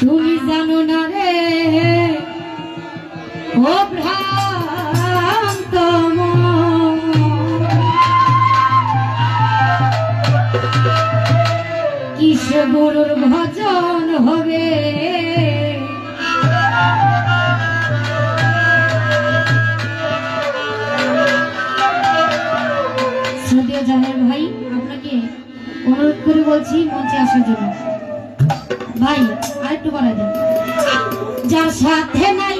তুমি জানো না রে ও ভ্রান্ত কিসে বড়ুর ভজন হবে? বলছি মঞ্চে আসার জন্য। ভাই আরেকটু বলা যায় যার সাথে নাই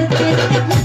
I'm